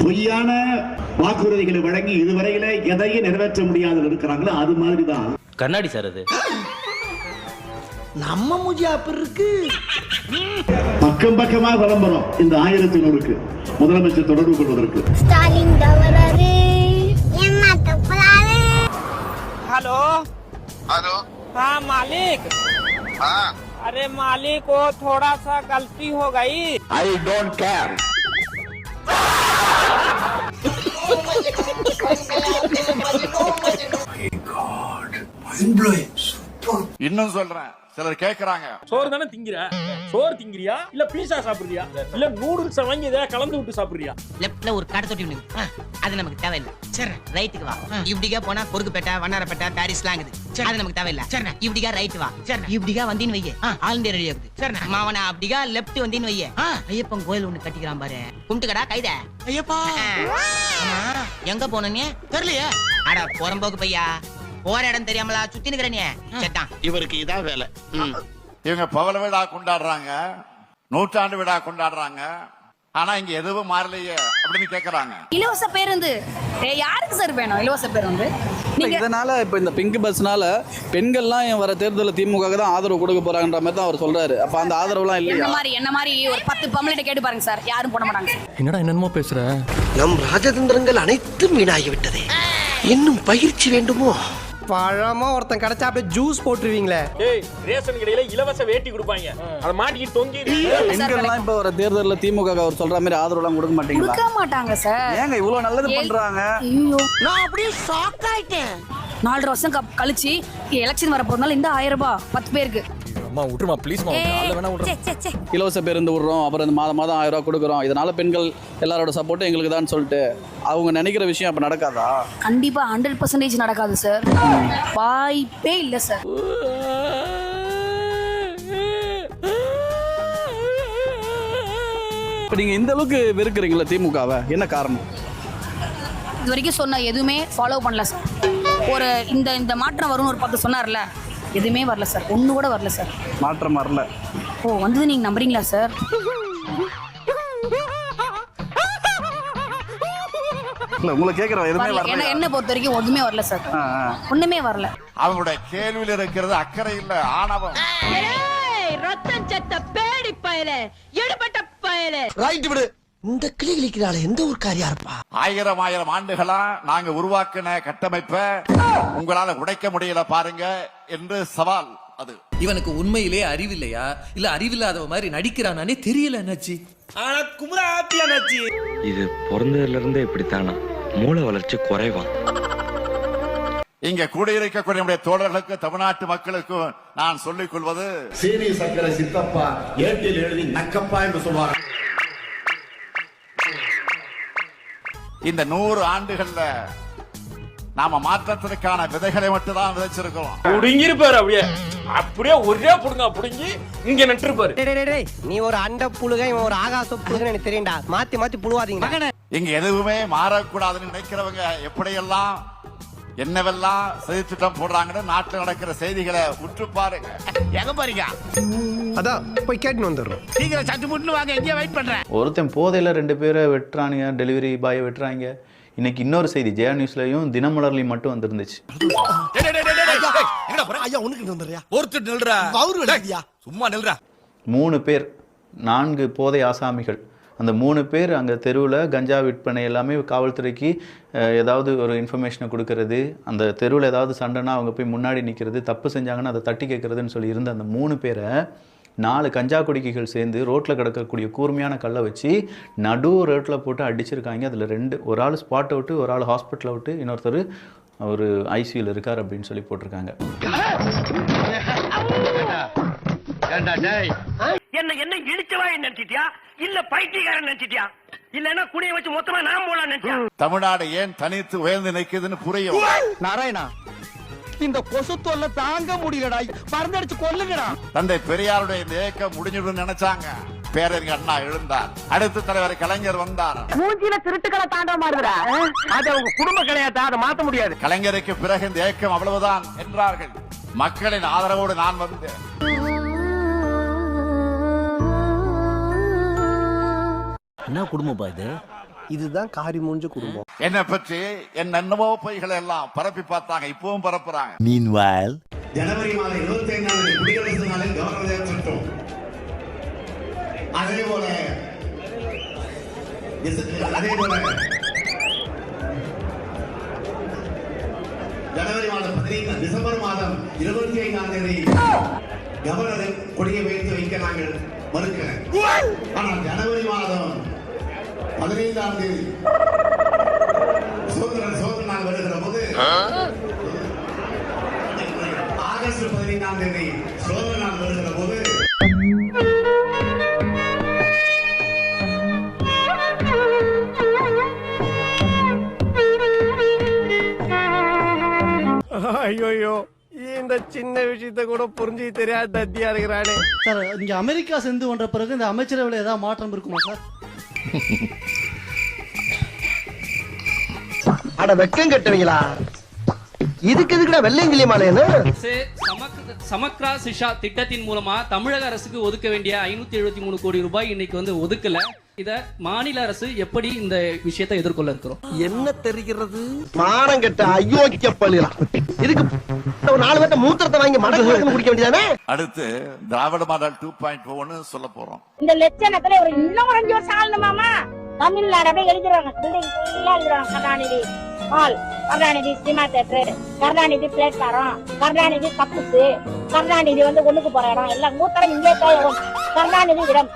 பொய்யான வாக்குறுதிகளை வழங்கி இதுவரையில எதையும் நிறைவேற்ற முடியாத இருக்கிறாங்களோ அது மாதிரி தான் கண்ணாடி சார் அது நம்ம மூஜி அப்படி இருக்கு பக்கம் பக்கமா விளம்பரம் இந்த ஆயிரத்தி நூறுக்கு முதலமைச்சர் தொடர்பு கொள்வதற்கு ஸ்டாலின் தவறாரு ஏமாத்த போறாரு हेलो हेलो हाँ मालिक हाँ अरे मालिक वो थोड़ा सा गलती हो गई My God, mind blowing. இன்னும் சொல்றேன். சிலர் கேக்குறாங்க. சோறு தானே திங்கிற? சோறு திங்கிறியா? இல்ல பீஸா சாப்பிடுறியா? இல்ல நூடுல்ஸ் வாங்கி எதாவது கலந்து விட்டு சாப்பிடுறியா? லெப்ட்ல ஒரு கடை தொட்டி ஒண்ணு அது நமக்கு தேவையில்லை. சரி ரைட்டுக்கு வா. இப்படிக்கா போனா பொறுக்குப்பேட்டை வண்ணாரப்பேட்டை பாரிஸ்லாம் இருக்குது. அது நமக்கு தேவையில்லை. சரி. இப்படிக்கா ரைட் வா. சரி. இப்படிக்கா வந்தின்னு வையே. ஆல் இந்தியா ரெடி ஆகுது. சரி. மாவன அப்படிக்கா லெஃப்ட் வந்தின்னு வையே. ஐயப்பன் கோயில் ஒண்ணு கட்டிக்கிறான் பாரு. கும்பிட்டுக்கடா கைத. ஐயப்பா. எங்க போனே தெரியலையே. அட புறம்போக்கு பையா. போற இடம் தெரியாமலா? சுத்தி நிக்கிறனே. செத்தான். இவருக்கு இதான் வேலை. இவங்க பவள விழா கொண்டாடுறாங்க. நூற்றாண்டு விழா கொண்டாடுறாங்க. ஆனா இங்க எதுவும் மாறலையே அப்படின்னு கேக்குறாங்க. இலவச பேருந்து. ஏ, யாருக்கு சார் வேணும்? இலவச பேருந்து? நீங்க இதனால இப்ப இந்த பிங்க் பஸ்னால பெண்கள்லாம் என் வர தேர்தலில் திமுக தான் ஆதரவு கொடுக்க போறாங்கன்ற மாதிரி தான் அவர் சொல்றாரு. அப்ப அந்த ஆதரவுலாம் என்ன இல்லையா மாதிரி என்ன மாதிரி ஒரு பத்து பொம்பளைட்ட கேட்டு பாருங்க சார் யாரும் போட மாட்டாங்க என்னடா என்னென்னமோ பேசுற? நம் ராஜதந்திரங்கள் அனைத்தும் வீணாகி விட்டதே இன்னும் பயிற்சி வேண்டுமோ? பழமா ஒருத்தன் கிடைச்சா அப்படியே ஜூஸ் போட்டுருவீங்களே. ஏய் ரேஷன் கடையில இலவச வேட்டி கொடுப்பாங்க. அதை மாட்டிக்கிட்டு தொங்கி பெண்கள்லாம் இப்ப வர தேர்தலில் திமுக அவர் சொல்ற மாதிரி ஆதரவுலாம் கொடுக்க மாட்டீங்களா? கொடுக்க மாட்டாங்க சார். ஏங்க இவ்வளவு நல்லது. பண்றாங்க? ஐயோ. நான் அப்படியே ஷாக் ஆயிட்டேன். நாலரை வருஷம் கழிச்சு எலெக்ஷன் வர போறதுனால இந்த ஆயிரம் ரூபாய் பத்து பேருக்கு. அம்மா விட்டுருமா ப்ளீஸ் சே, சே, சே. இலவச பேருந்து விடுறோம். அப்புறம் இந்த மாதம் மாதம் ஆயிரம் ரூபாய் கொடுக்குறோம். இதனால பெண்கள் எல்லாரோட சப்போர்ட்டும் எங்களுக்கு தான் சொல்லிட்டு அவங்க நினைக்கிற விஷயம் அப்ப நடக்காதா? கண்டிப்பா ஹண்ட்ரட் பர்சன்டேஜ் நடக்காது சார் வாய்ப்பே இல்ல சார் இப்ப நீங்க இந்த அளவுக்கு வெறுக்கிறீங்களா திமுகவை. என்ன காரணம்? இது வரைக்கும் சொன்ன எதுவுமே ஃபாலோ பண்ணல சார் ஒரு இந்த இந்த மாற்றம் வரும்னு ஒரு பத்து சொன்னார்ல எதுவுமே வரல சார். ஒண்ணு கூட வரல சார். மாற்றம் வரல. ஓ வந்தது நீங்க நம்புறீங்களா சார்? இல்ல உங்களை கேட்கறோம் எதுவுமே வரல. என்ன பொறுத்த வரைக்கும் ஒண்ணுமே வரல சார். ஒண்ணுமே வரல. அவங்களுடைய கேள்வியில் இருக்கிறது அக்கறை இல்ல ஆணவம். ரத்தம் செத்த பேடி பயல எடுபட்ட பயல. ரைட் விடு. இந்த கிளி கிளிக்கிறாள் எந்த ஊர்க்காரியா இருப்பா? ஆயிரம் ஆயிரம் ஆண்டுகளா நாங்க உருவாக்கின கட்டமைப்பை உங்களால உடைக்க முடியல பாருங்க என்று சவால் அது. இவனுக்கு உண்மையிலே அறிவில்லையா? இல்ல அறிவில்லாதவ மாதிரி நடிக்கிறானே தெரியல என்னாச்சு ஆனா ஆத்தியா நாச்சி இது பிறந்ததுல இருந்தே இப்படித்தானா? மூளை வளர்ச்சி குறைவான் இங்க கூடியிருக்கக்கூடிய நம்முடைய தோழர்களுக்கு தமிழ்நாட்டு மக்களுக்கும் நான் சொல்லிக் கொள்வது சீனி சக்கரை சித்தப்பா ஏட்டில் எழுதி நக்கப்பா என்று சொல்வாங்க இந்த நூறு ஆண்டுகள்ல நாம மாற்றத்திற்கான விதைகளை மட்டும் தான் விதைச்சிருக்கிறோம். புடுங்கிருப்பாரு அப்படியே. அப்படியே ஒரே புடுங்க புடுங்கி இங்க நட்டுருப்பாரு நீ ஒரு அண்ட புழுக இவன் ஒரு ஆகாச புழுகன்னு எனக்கு தெரியும்டா. மாத்தி மாத்தி புழுவாதீங்க இங்க எதுவுமே மாறக்கூடாதுன்னு நினைக்கிறவங்க எப்படியெல்லாம் என்னவெல்லாம் செய்தி திட்டம் போடுறாங்கன்னு நாட்டில் நடக்கிற செய்திகளை உற்று பாருங்க. எங்க போறீங்க? அதான் போய் கேட்டுன்னு வந்துடுறோம். சீக்கிரம் சட்டு முட்டு வாங்க எங்கேயும் வெயிட் பண்றேன். ஒருத்தன் போதையில் ரெண்டு பேரை வெட்டுறானுங்க டெலிவரி பாயை வெட்டுறாங்க. இன்னைக்கு இன்னொரு செய்தி ஜெயா நியூஸ்லயும் தினமலர்லையும் மட்டும் வந்திருந்துச்சு. ஒருத்தர் நில்றா. சும்மா நில்றா. மூணு பேர் நான்கு போதை ஆசாமிகள். அந்த மூணு பேர் அங்கே தெருவில் கஞ்சா விற்பனை எல்லாமே காவல்துறைக்கு ஏதாவது ஒரு இன்ஃபர்மேஷனை கொடுக்கறது அந்த தெருவில் ஏதாவது சண்டைனா அவங்க போய் முன்னாடி நிற்கிறது தப்பு செஞ்சாங்கன்னா அதை தட்டி கேட்குறதுன்னு சொல்லி இருந்த அந்த மூணு பேரை நாலு கஞ்சா குடிக்கைகள் சேர்ந்து ரோட்டில் கிடக்கக்கூடிய கூர்மையான கல்லை வச்சு நடு ரோட்டில் போட்டு அடிச்சிருக்காங்க. அதில் ரெண்டு ஒரு ஆள் ஸ்பாட் அவுட்டு ஒரு ஆள் ஹாஸ்பிட்டல் அவுட்டு இன்னொருத்தர் ஒரு ஐசியூவில் இருக்கார் அப்படின்னு சொல்லி போட்டிருக்காங்க. இழிச்சவா நினைச்சிட்டியா? இல்ல பைத்தியக்காரன் நினைச்சிட்டியா? இல்லன்னா குடிய வச்சு மொத்தமா நான் போலாம் நினைச்சியா தமிழ்நாடு ஏன் தனித்து உயர்ந்து நிற்குதுன்னு புரியும் நாராயணா இந்த கொசு தொல்லை தாங்க முடியலடா. மருந்தடிச்சு கொல்லுங்கடா. தந்தை பெரியாருடைய இந்த இயக்கம் முடிஞ்சிடும் நினைச்சாங்க. பேரறிஞர் அண்ணா எழுந்தார். அடுத்த தலைவர் கலைஞர் வந்தார். மூஞ்சில திருட்டுக்களை தாண்ட மாறுதுடா. அது அவங்க குடும்ப கிடையாது அதை மாத்த முடியாது. கலைஞருக்கு பிறகு இந்த இயக்கம் அவ்வளவுதான் என்றார்கள். மக்களின் ஆதரவோடு நான் வந்தேன். என்ன குடும்பம் இது? இதுதான் காரி மூஞ்ச குடும்பம். என்னை பற்றி என் என்னவோ பொய்களை எல்லாம் பரப்பி பார்த்தாங்க. இப்பவும் பரப்புறாங்க. ஜனவரி மாதம் இருபத்தி ஐந்தாம் தேதி குடியரசு நாளில் கவர்னர் திட்டம் அதே போல அதே போல ஜனவரி மாதம் பதினைந்து டிசம்பர் மாதம் இருபத்தி ஐந்தாம் தேதி கவர்னர் கொடியை வைத்து வைக்க நாங்கள் மறுக்கிறேன். ஆனால் ஜனவரி மாதம் பதினைந்தாம் தேதி சுதந்திர நாள் வருகிற போது ஆகஸ்ட் பதினைந்தாம் தேதி நாள் வருகிற போது ஐயோ இந்த சின்ன விஷயத்த கூட புரிஞ்சு தெரியாத தத்தியா இருக்கிறானே. சார் இங்க அமெரிக்கா சென்று வந்த பிறகு இந்த அமைச்சரவையில் ஏதாவது மாற்றம் இருக்குமா சார்? அட வெக்கம் கட்டுவீங்களா? இதுக்கு எதுக்குடா வெள்ளையங்கிலி மாலையன்னு சமக்ரா சிஷா திட்டத்தின் மூலமா தமிழக அரசுக்கு ஒதுக்க வேண்டிய ஐநூத்தி எழுபத்தி மூணு கோடி ரூபாய் இன்னைக்கு வந்து ஒதுக்கல. இத மாநில அரசு எப்படி இந்த விஷயத்தை எதிர்கொள்ள இருக்கிறோம்? என்ன தெரிகிறது? மானம் கெட்ட அயோக்கிய பள்ளிலாம் இதுக்கு ஒரு நாலு பேர்த்த மூத்திரத்தை வாங்கி மடக்கு குடிக்க வேண்டியதானே? அடுத்து திராவிட மாடல் டூ பாயிண்ட் ஒன்னு சொல்ல போறோம். இந்த லட்சணத்துல ஒரு இன்னும் அஞ்சு வருஷம் ஆளணுமாமா தமிழ்நாடு அப்படியே எழுதுறாங்க பில்டிங் ஃபுல்லா எழுதுறாங்க Karunanidhi hall. Karunanidhi cinema theatre Karunanidhi platform Karunanidhi கப்புசு Karunanidhi வந்து ஒண்ணுக்கு போற இடம். எல்லாம் மூத்தரம் இங்கே கருணாநிதி இடம்.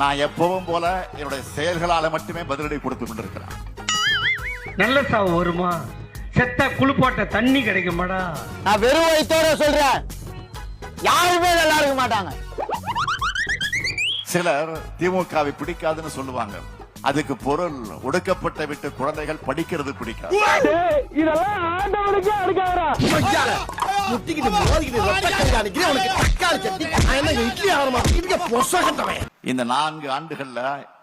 நான் எப்பவும் போல என்னுடைய செயல்களால மட்டுமே பதிலடி கொடுத்து கொண்டிருக்கிறேன் நல்ல சாவு வருமா? செத்த குளிப்பாட்ட தண்ணி கிடைக்குமாடா? நான் வெறும் வயிற்றோட சொல்றேன். யாருமே நல்லா இருக்க மாட்டாங்க. சிலர் திமுகவை பிடிக்காதுன்னு சொல்லுவாங்க. அதுக்கு பொருள் ஒடுக்கப்பட்ட விட்டு குழந்தைகள் படிக்கிறது பிடிக்காது. இதெல்லாம் முட்டிக்கிட்டு மோதிக்கிட்டு ரத்த கண்காணிக்கிறேன் உனக்கு தக்காளி சட்னி நான் என்ன இட்லி ஆரமா இதுக்கு பொச கட்டவன் இந்த நான்கு ஆண்டுகள்ல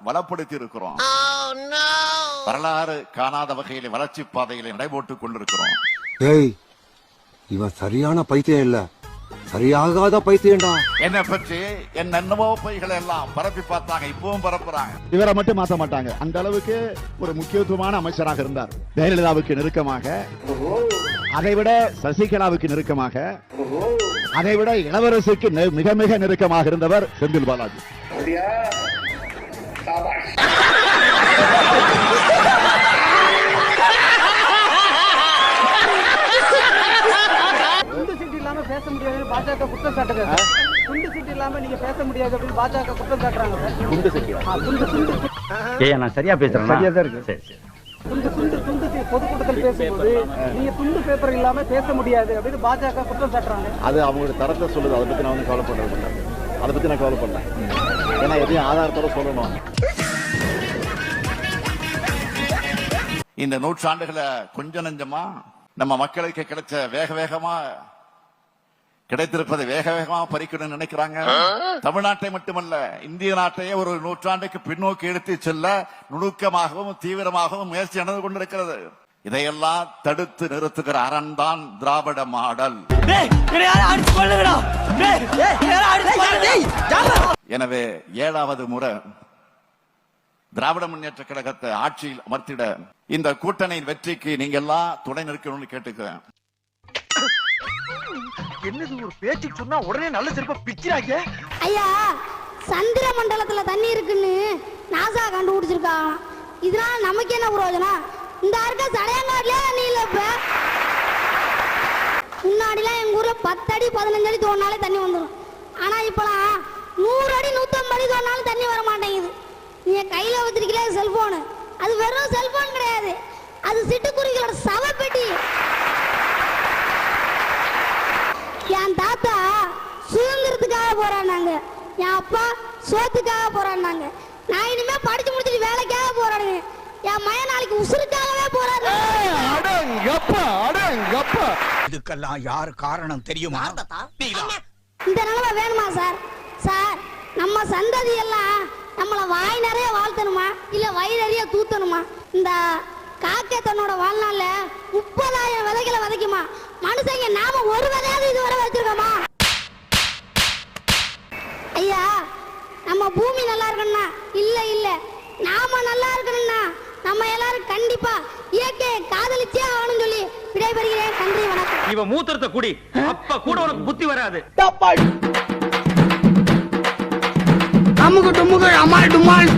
வளப்படுத்தி இருக்கிறோம் வரலாறு காணாத வகையில வளர்ச்சி பாதையில நடைபோட்டுக் கொண்டிருக்கிறோம் ஏய் இவன் சரியான பைத்தியம் இல்ல சரியாகாத பைத்தியம்டா என்னை பற்றி என் என்னவோ பொய்களை எல்லாம் பரப்பி பார்த்தாங்க இப்பவும் பரப்புறாங்க இவரை மட்டும் மாற்ற மாட்டாங்க அந்த அளவுக்கு ஒரு முக்கியத்துவமான அமைச்சராக இருந்தார் ஜெயலலிதாவுக்கு நெருக்கமாக அதை விட சசிகலாவுக்கு நெருக்கமாக அதை விட இளவரசுக்கு மிக மிக நெருக்கமாக இருந்தவர் செந்தில் பாலாஜி. துண்டு சீட்டு இல்லாம பேச முடியாது பாஜக குற்றம் சாட்டுங்க துண்டு சீட்டு இல்லாம நீங்க பேச முடியாது அப்படின்னு பாஜக குற்றம் சாட்டுறாங்க சீட்டு. நான் சரியா பேசுறேன்? சரியா தான் இருக்கு. சரி சரி. துண்டு துண்டு துண்டு பொதுக்கூட்டத்தில் பேசும்போது நீங்க துண்டு பேப்பர் இல்லாம பேச முடியாது அப்படின்னு பாஜக குற்றம் சாட்டுறாங்க. அது அவங்களோட தரத்தை சொல்லுது. அதை பத்தி நான் வந்து கவலைப்படுறது இல்லை அதை பத்தி நான் கவலைப்படல. ஏன்னா எதையும் ஆதாரத்தோட சொல்லணும். இந்த நூற்றாண்டுகளை கொஞ்ச நெஞ்சமா நம்ம மக்களுக்கு கிடைச்ச வேக வேகமா கிடைத்திருப்பதை வேக வேகமா பறிக்கணும்னு நினைக்கிறாங்க. தமிழ்நாட்டை மட்டுமல்ல இந்திய நாட்டையே ஒரு நூற்றாண்டுக்கு பின்னோக்கி எடுத்து செல்ல நுணுக்கமாகவும் தீவிரமாகவும் முயற்சி நடந்து கொண்டிருக்கிறது. இதையெல்லாம் தடுத்து நிறுத்துகிற அரண் தான் திராவிட மாடல். எனவே ஏழாவது முறை திராவிட முன்னேற்ற கழகத்தை ஆட்சியில் அமர்த்திட இந்த கூட்டணியின் வெற்றிக்கு நீங்க எல்லாம் துணை நிற்கணும்னு கேட்டுக்கிறேன். என்னது ஒரு பேச்சுக்கு சொன்னா உடனே நல்ல சிறப்பா பிக்கிறாங்க ஐயா சந்திர மண்டலத்துல தண்ணி இருக்குன்னு நாசா கண்டுபிடிச்சிருக்காங்க இதனால நமக்கு என்ன பிரயோஜனம்? இந்த இருக்க சடையங்காட்டுலயே தண்ணி இல்ல இப்ப. முன்னாடிலாம் எங்க ஊர்ல பத்து அடி பதினஞ்சு அடி தோணாலே தண்ணி வந்துடும் ஆனா இப்பலாம் நூறு அடி நூத்தம்பது அடி தோணாலும் தண்ணி வர மாட்டேங்குது. நீங்க கையில வச்சிருக்கீங்களே செல்போனு அது வெறும் செல்போன் கிடையாது. அது சிட்டுக்குருவிகளோட சவப்பெட்டி. என் தாத்தா சுதந்திரத்துக்காக போராடினாங்க. என் அப்பா சோத்துக்காக போராடினாங்க. நான் இனிமே படிச்சு முடிச்சுட்டு வேலைக்காக போராடுங்க என் மய நாளைக்கு உசுருக்காகவே போராடுறேன் இதுக்கெல்லாம் யார் காரணம் தெரியுமா? இந்த நிலைமை வேணுமா சார்? சார் நம்ம சந்ததி எல்லாம் நம்மளை வாய் நிறைய வாழ்த்தணுமா? இல்ல வயிறு நிறைய தூத்தணுமா? இந்த காக்கை தன்னோட வாழ்நாள்ல முப்பதாயிரம் விதைக்குமா மனுஷங்க நாம ஒரு விதையாவது இதுவரை வச்சிருக்கோமா? ஐயா நம்ம பூமி நல்லா இருக்கணும்னா? இல்ல இல்ல. நாம நல்லா இருக்கணும்னா நம்ம எல்லாரும் கண்டிப்பா இயற்கையை காதலிச்சே ஆகணும்னு சொல்லி விடைபெறுகிறேன். நன்றி வணக்கம். இவன் மூத்திரத்தை குடி அப்ப கூட உனக்கு புத்தி வராது. அமுகு டுமுகு அமால் டுமால்.